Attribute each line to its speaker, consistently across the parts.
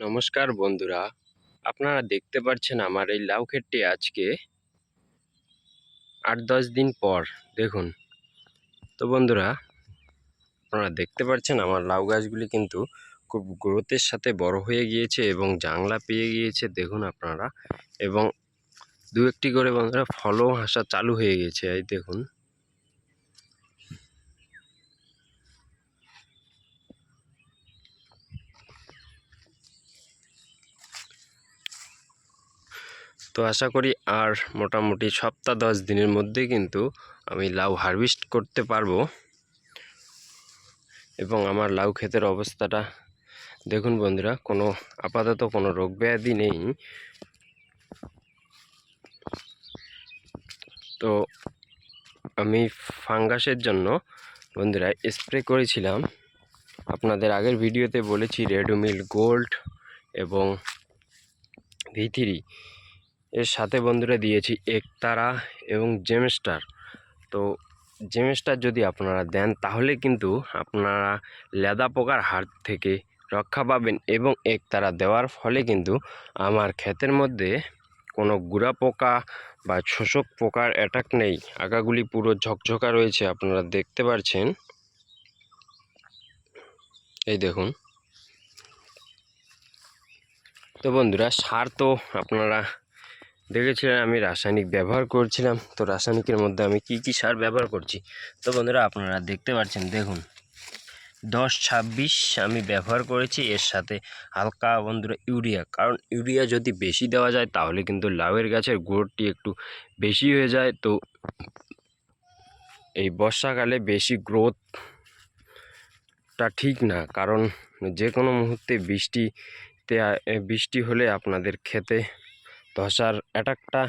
Speaker 1: নমস্কার বন্ধুরা। আপনারা দেখতে পাচ্ছেন আমার এই লাউ ক্ষেতটি আজকে আট দশ দিন পর, দেখুন। তো বন্ধুরা, আপনারা দেখতে পাচ্ছেন আমার লাউ গাছগুলি কিন্তু খুব গ্রোথের সাথে বড় হয়ে গিয়েছে এবং জাংলা পেয়ে গিয়েছে, দেখুন আপনারা। এবং দু একটি করে বন্ধুরা ফলও আসা চালু হয়ে গেছে, এই দেখুন। তো আশা করি আর মোটামুটি সপ্তাহ দশ দিনের মধ্যে কিন্তু আমি লাউ হারভেস্ট করতে পারব। এবং আমার লাউ ক্ষেতের অবস্থাটা, দেখুন বন্ধুরা, কোনো আপাতত কোনো রোগ ব্যাধি নেই। তো আমি ফাঙ্গাসের জন্য বন্ধুরা স্প্রে করেছিলাম। আপনাদের আগের ভিডিওতে বলেছি রেডমিল গোল্ড এবং ভি এর সাথে বন্ধুরা দিয়েছি একতারা এবং জেমস্টার। তো জেমস্টার যদি আপনারা দেন, তাহলে কিন্তু আপনারা লেদা পোকার হাত থেকে রক্ষা পাবেন এবং একতারা দেওয়ার ফলে কিন্তু আমার ক্ষেতের মধ্যে কোনো গুড়া পোকা বা শোষক পোকার অ্যাটাক নেই। আগাগুলি পুরো ঝকঝকা রয়েছে, আপনারা দেখতে পাচ্ছেন এই দেখুন। তো বন্ধুরা, সার তো আপনারা দেখেছিলেন আমি রাসায়নিক ব্যবহার করছিলাম। তো রাসায়নিকের মধ্যে আমি কি কি সার ব্যবহার করছি? তো বন্ধুরা, আপনারা দেখতে পাচ্ছেন, দেখুন। দশ ছাব্বিশ আমি ব্যবহার করেছি, এর সাথে হালকা বন্ধুরা ইউরিয়া। কারণ ইউরিয়া যদি বেশি দেওয়া যায়, তাহলে কিন্তু লাউয়ের গাছের গোড়টি একটু বেশি হয়ে যায়। তো এই বর্ষাকালে বেশি গ্রোথটা ঠিক না। কারণ যে কোনো মুহূর্তে বৃষ্টিতে বৃষ্টি হলে আপনাদের খেতে ধসার অ্যাটাকটা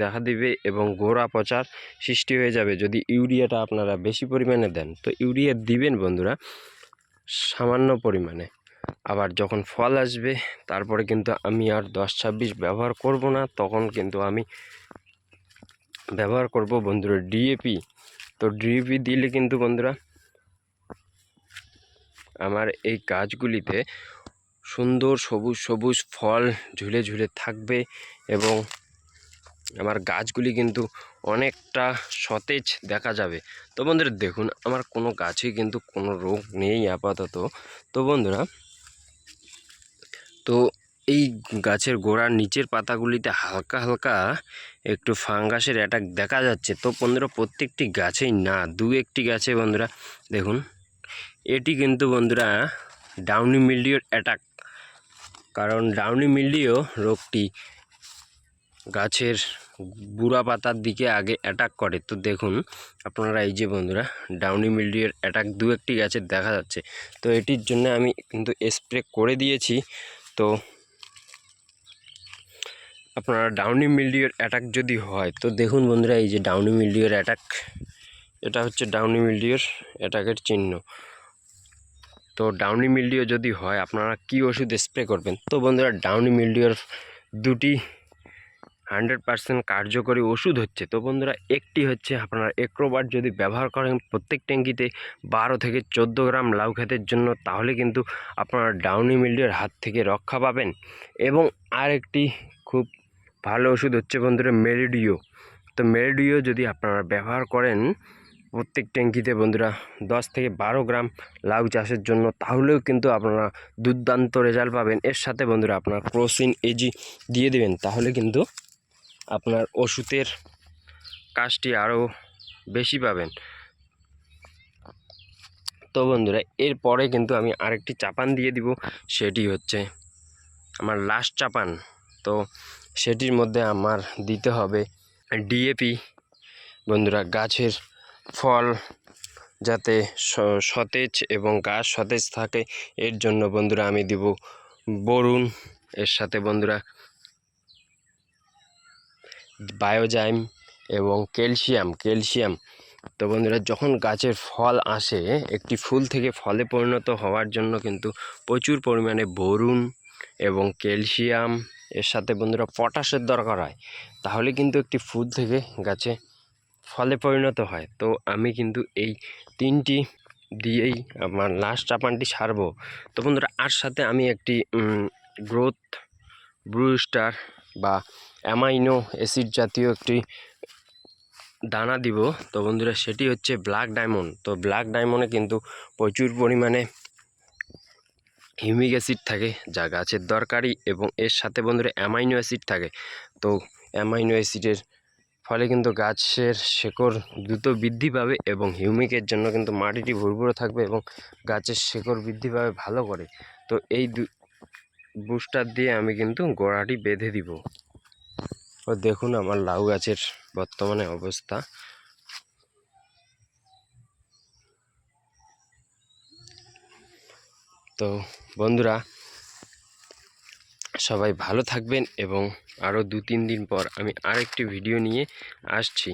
Speaker 1: দেখা দিবে এবং গোড়া পচার সৃষ্টি হয়ে যাবে। যদি ইউরিয়াটা আপনারা বেশি পরিমাণে দেন, তো ইউরিয়া দিবেন বন্ধুরা সামান্য পরিমাণে। আবার যখন ফল আসবে, তারপরে কিন্তু আমি আর দশ ছাব্বিশ ব্যবহার করব না, তখন কিন্তু আমি ব্যবহার করব বন্ধুরা ডিএপি তো ডিএপি দিলে কিন্তু বন্ধুরা আমার এই গাছগুলিতে সুন্দর সবুজ সবুজ ফল ঝুলে ঝুলে থাকবে এবং আমার গাছগুলি কিন্তু অনেকটা সতেজ দেখা যাবে। তো বন্ধুরা, দেখুন, আমার কোনো গাছে কিন্তু কোনো রোগ নেই আপাতত। তো বন্ধুরা, তো এই গাছের গোড়ার নিচের পাতাগুলিতে হালকা হালকা একটু ফাঙ্গাসের অ্যাটাক দেখা যাচ্ছে। তো বন্ধুরা, প্রত্যেকটি গাছেই না, দু একটি গাছে বন্ধুরা, দেখুন, এটি কিন্তু বন্ধুরা, ডাউনি মিল্ডিওর অ্যাটাক কারণ ডাউনি মিল্ডিও রোগটি গাছের বুড়া পাতার দিকে আগে অ্যাটাক করে। তো দেখুন, আপনারা এই যে বন্ধুরা ডাউনি মিল্ডিওর অ্যাটাক দু একটি গাছের দেখা যাচ্ছে। তো এটির জন্য আমি কিন্তু স্প্রে করে দিয়েছি। তো আপনারা ডাউনি মিল্ডিওর অ্যাটাক যদি হয়, তো দেখুন বন্ধুরা, এই যে ডাউনি মিল্ডিওর অ্যাটাক এটা হচ্ছে ডাউনি মিল্ডিওর অ্যাটাকের চিহ্ন। তো ডাউনি মিল্ডিও যদি হয়, আপনারা কি ওষুধ স্প্রে করবেন? তো বন্ধুরা ডাউনি মিল্ডিওর দুটি হান্ড্রেড পারসেন্ট কার্যকরী ওষুধ হচ্ছে। তো বন্ধুরা, একটি হচ্ছে আপনারা একরোবার যদি ব্যবহার করেন প্রত্যেক ট্যাঙ্কিতে বারো থেকে চোদ্দ গ্রাম লাউ খেতের জন্য, তাহলে কিন্তু আপনারা ডাউনি মিল্ডিওর হাত থেকে রক্ষা পাবেন। এবং আরেকটি খুব ভালো ওষুধ হচ্ছে বন্ধুরা মেরিডিও তো মেরিডিও যদি আপনারা ব্যবহার করেন প্রত্যেক ট্যাঙ্কিতে বন্ধুরা দশ থেকে বারো গ্রাম লাউ চাষের জন্য তাহলেও কিন্তু আপনারা দুর্দান্ত রেজাল্ট পাবেন। এর সাথে বন্ধুরা আপনার ক্রোসিন এজি দিয়ে দেবেন, তাহলে কিন্তু আপনার ওষুধের কাজটি আরও বেশি পাবেন। তো বন্ধুরা, এরপরে কিন্তু আমি আরেকটি চাপান দিয়ে দিব, সেটি হচ্ছে আমার লাস্ট চাপান। তো সেটির মধ্যে আমার দিতে হবে ডিএপি বন্ধুরা, গাছের ফল যাতে সতেজ এবং গাছ সতেজ থাকে, এর জন্য বন্ধুরা আমি দিব বরুণ। এর সাথে বন্ধুরা বায়োজাইম এবং ক্যালসিয়াম ক্যালসিয়াম। তো বন্ধুরা, যখন গাছের ফল আসে, একটি ফুল থেকে ফলে পরিণত হওয়ার জন্য কিন্তু প্রচুর পরিমাণে বরুণ এবং ক্যালসিয়াম, এর সাথে বন্ধুরা পটাশের দরকার হয়। তাহলে কিন্তু একটি ফুল থেকে গাছে ফলে পরিণত হয়। তো আমি কিন্তু এই তিনটি দিয়েই আমার লাস্ট চাপানটি সারবো তো বন্ধুরা, আর সাথে আমি একটি গ্রোথ ব্রুস্টার বা অ্যামাইনো অ্যাসিড জাতীয় একটি দানা দিব। তো বন্ধুরা, সেটি হচ্ছে ব্ল্যাক ডায়মন্ড তো ব্ল্যাক ডায়মন্ডে কিন্তু প্রচুর পরিমাণে হিউমিক অ্যাসিড থাকে যা গাছের দরকারি এবং এর সাথে বন্ধুরা অ্যামাইনো অ্যাসিড থাকে। তো অ্যামাইনো অ্যাসিডের ফলে কিন্তু গাছের শেকড় দ্রুত বৃদ্ধি পাবে এবং হিউমিকের জন্য কিন্তু মাটিটি ভুরভুরে থাকবে এবং গাছের শেকড় বৃদ্ধি পাবে ভালো করে। তো এই বুস্টার দিয়ে আমি কিন্তু গোড়াটি বেঁধে দিব। ও দেখুন আমার লাউ গাছের বর্তমানে অবস্থা। তো বন্ধুরা সবাই ভালো থাকবেন এবং আরও দু তিন দিন পর আমি আরেকটি ভিডিও নিয়ে আসছি।